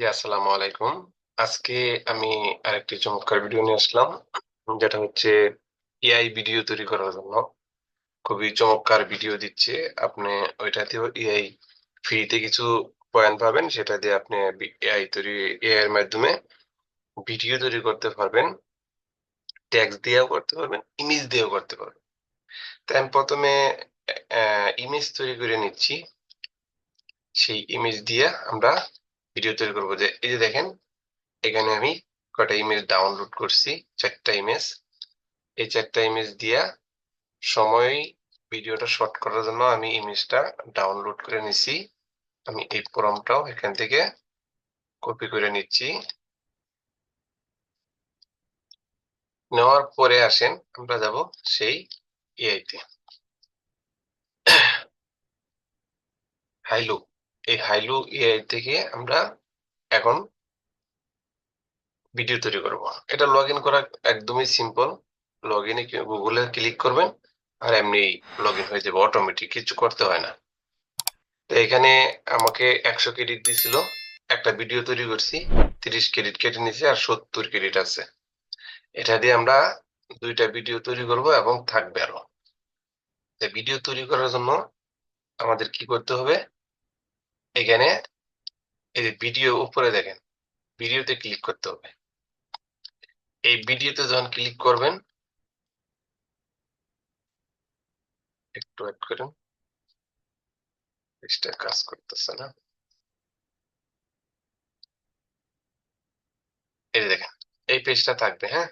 আসসালামু আলাইকুম। আজকে আমি আরেকটি চমৎকার ভিডিও নিয়ে আসলাম, যেটা হচ্ছে এআই ভিডিও তৈরি করার জন্য। খুবই চমৎকার ভিডিও দিচ্ছে। আপনি এআই ফ্রিতে কিছু পয়েন্ট পাবেন, সেটা দিয়ে আপনি এআই তৈরি এআই এর মাধ্যমে ভিডিও তৈরি করতে পারবেন টেক্সট দিয়েও করতে পারবেন ইমেজ দিয়েও করতে পারবেন। তাই আমি প্রথমে ইমেজ তৈরি করে নিচ্ছি। সেই ইমেজ দিয়ে আমরা ভিডিও তৈরি করব যে, এই যে দেখেন, এখানে আমি কটা ইমেজ ডাউনলোড করছি, চারটা ইমেজ এই চারটা ইমেজ দিয়া সময় ভিডিওটা শর্ট করার জন্য আমি ইমেজটা ডাউনলোড করে নিছি। আমি এই প্রমটাও এখান থেকে কপি করে নিচ্ছি। নেওয়ার পরে আসেন, আমরা যাব সেই এআইতে হাইলু এই হাইলু এআই থেকে আমরা এখন ভিডিও তৈরি করব। এটা লগ ইন করা একদমই সিম্পল লগ ইনে গুগলে ক্লিক করবেন আর এমনি লগ ইন হয়ে যাবে। অটোমেটিক কিছু করতে হয় না। তো এখানে আমাকে একশো ক্রেডিট দিছিল। একটা ভিডিও তৈরি করছি। তিরিশ ক্রেডিট কেটে নিয়েছি আর সত্তর ক্রেডিট আছে। এটা দিয়ে আমরা দুইটা ভিডিও তৈরি করব এবং থাকবে আরও। ভিডিও তৈরি করার জন্য আমাদের কি করতে হবে? এখানে এই যে ভিডিও উপরে দেখেন ভিডিওতে ক্লিক করতে হবে। এই ভিডিওতে যখন ক্লিক করবেন, একটু ওয়েট করেন। কাজ করতেছে না। এই যে দেখেন, এই পেজটা থাকবে হ্যাঁ?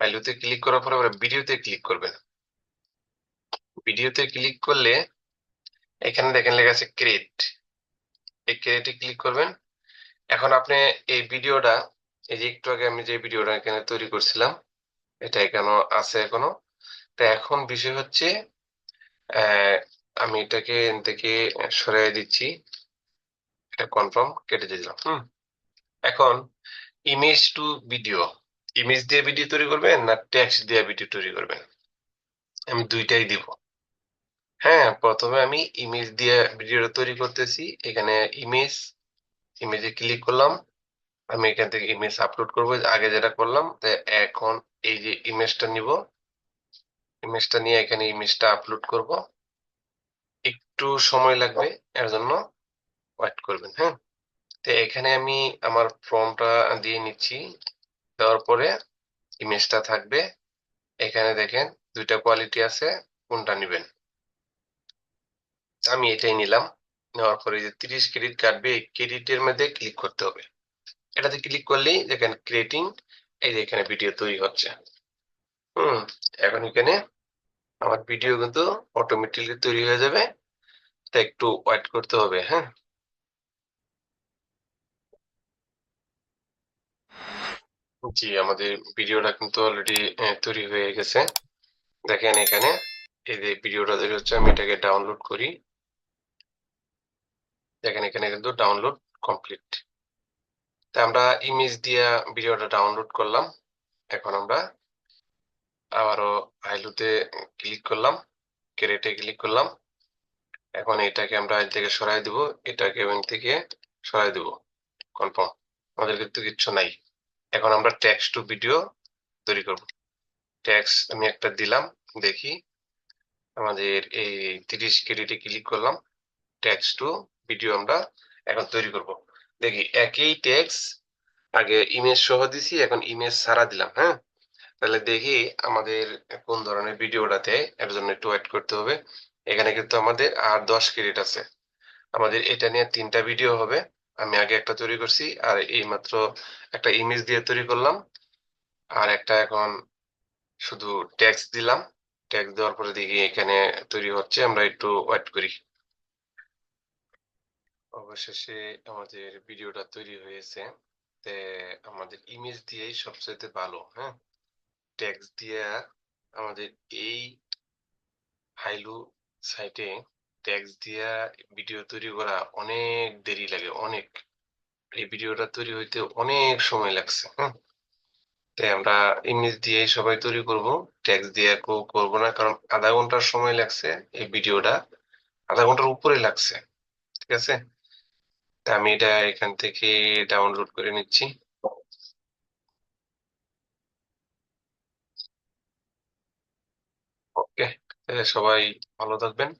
ভ্যালুতে ক্লিক করার পরে আবার ভিডিওতে ক্লিক করবেন। ভিডিওতে ক্লিক করলে এখানে দেখেন লেখা আছে ক্রিয়েট এই ক্রিয়েটে ক্লিক করবেন। এখন আপনি এই ভিডিওটা, এই যে একটু আগে আমি যে ভিডিওটা এখানে তৈরি করছিলাম, এটা এখানে আছে এখনও। তো এখন বিষয় হচ্ছে আমি এটাকে থেকে সরাই দিচ্ছি। এটা কনফার্ম কেটে দিলাম, হুম। এখন ইমেজ টু ভিডিও ইমেজ দিয়ে ভিডিও তৈরি করবেন না টেক্সট দিয়ে ভিডিও তৈরি করবেন? আমি দুইটাই দিব। হ্যাঁ প্রথমে আমি ইমেজ দিয়ে ভিডিওটা তৈরি করতেছি। এখানে ইমেজ ইমেজে ক্লিক করলাম। আমি এখান থেকে ইমেজ আপলোড করব। আগে যেটা করলাম এখন এই যে ইমেজটা নিব ইমেজটা নিয়ে এখানে ইমেজটা আপলোড করব। একটু সময় লাগবে এর জন্য। ওয়েট করবেন হ্যাঁ। তো এখানে আমি আমার ফর্মটা দিয়ে নিচ্ছি। দেওয়ার পরে ইমেজটা থাকবে। এখানে দেখেন দুইটা কোয়ালিটি আছে, কোনটা নেবেন? আমি এটাই নিলাম। নেওয়ার পরে যে তিরিশ ক্রেডিট কাটবে এই ক্রেডিটের মধ্যে ক্লিক করতে হবে। এটাতে ক্লিক করলেই দেখেন ক্রিয়েটিং এই যে এখানে ভিডিও তৈরি হচ্ছে। হুম, এখন এখানে আমার ভিডিও কিন্তু অটোমেটিকলি তৈরি হয়ে যাবে। তা একটু ওয়েট করতে হবে হ্যাঁ। জি, আমাদের ভিডিওটা কিন্তু অলরেডি তৈরি হয়ে গেছে। দেখেন এখানে, এই যে ভিডিওটা তৈরি হচ্ছে, আমি এটাকে ডাউনলোড করি। দেখেন এখানে কিন্তু ডাউনলোড কমপ্লিট তা আমরা ইমেজ দিয়ে ভিডিওটা ডাউনলোড করলাম। এখন আমরা আবারও আইলুতে ক্লিক করলাম ক্রেটে ক্লিক করলাম। এখন এটাকে আমরা আইল থেকে সরাই দিব, এটাকে ওখান থেকে সরাই দিব। কনফার্ম আমাদের কিন্তু কিচ্ছু নাই। এখন আমরা টেক্সট টু ভিডিও তৈরি করব। টেক্সট আমি একটা দিলাম, দেখি। আমাদের এই তিরিশ ক্রেডিটে ক্লিক করলাম। টেক্সট টু ভিডিও আমরা এখন তৈরি করব। দেখি, একই টেক্সট আগে ইমেজ সহ দিছি, এখন ইমেজ সারা দিলাম হ্যাঁ? তাহলে দেখি আমাদের কোন ধরনের ভিডিওটাতে এর জন্য একটু ওয়েট করতে হবে। এখানে কিন্তু আমাদের আর দশ ক্রেডিট আছে। আমাদের এটা নিয়ে তিনটা ভিডিও হবে। আমি আগে একটা তৈরি করছি, আর এই মাত্র একটা ইমেজ দিয়ে তৈরি করলাম। আর একটা এখন শুধু ট্যাক্স দিলাম। ট্যাক্স দেওয়ার পরে দেখি এখানে তৈরি হচ্ছে, আমরা একটু ওয়েট করি। অবশেষে আমাদের ভিডিওটা তৈরি হয়েছে। তে আমাদের ইমেজ দিয়েই সবচেয়ে ভালো হ্যাঁ? ট্যাক্স দিয়ে আমাদের এই হাইলু সাইটে ট্যাক্স দিয়া ভিডিও তৈরি করা অনেক দেরি লাগে, অনেক। এই ভিডিওটা তৈরি হইতে অনেক সময় লাগছে হ্যাঁ? তাই আমরা ইমেজ দিয়ে সবাই তৈরি করব ট্যাক্স দিয়ে করব না, কারণ আধা ঘণ্টার সময় লাগছে এই ভিডিওটা, আধা ঘণ্টার উপরে লাগছে, ঠিক আছে? আমি এটা এখান থেকে ডাউনলোড করে নিচ্ছি। ওকে সবাই ভালো থাকবেন।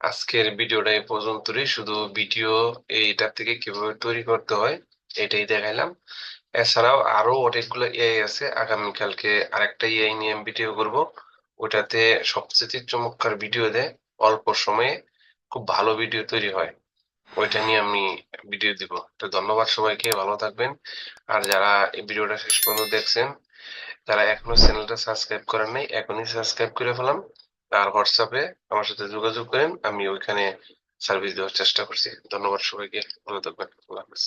আজকের ভিডিওটা এই পর্যন্তই। শুধু ভিডিও এইটার থেকে কীভাবে তৈরি করতে হয়, এটাই দেখাইলাম। এছাড়াও আরও অনেকগুলো এআই আছে। আগামীকালকে আরেকটা এআই নিয়ে ভিডিও করব। ওটাতে সবচেয়ে চমৎকার ভিডিও দেয়। অল্প সময়ে খুব ভালো ভিডিও তৈরি হয়। ওইটা নিয়ে আমি ভিডিও দিব। তো ধন্যবাদ সবাইকে, ভালো থাকবেন। আর যারা এই ভিডিওটা শেষ পর্যন্ত দেখছেন তারা এখনও চ্যানেলটা সাবস্ক্রাইব করেন নাই, এখনই সাবস্ক্রাইব করে ফেলাম আর হোয়াটসঅ্যাপে আমার সাথে যোগাযোগ করেন, আমি ওইখানে সার্ভিস দেওয়ার চেষ্টা করছি। ধন্যবাদ সবাইকে, ভালো থাকবেন। আল্লাহ হাফেজ।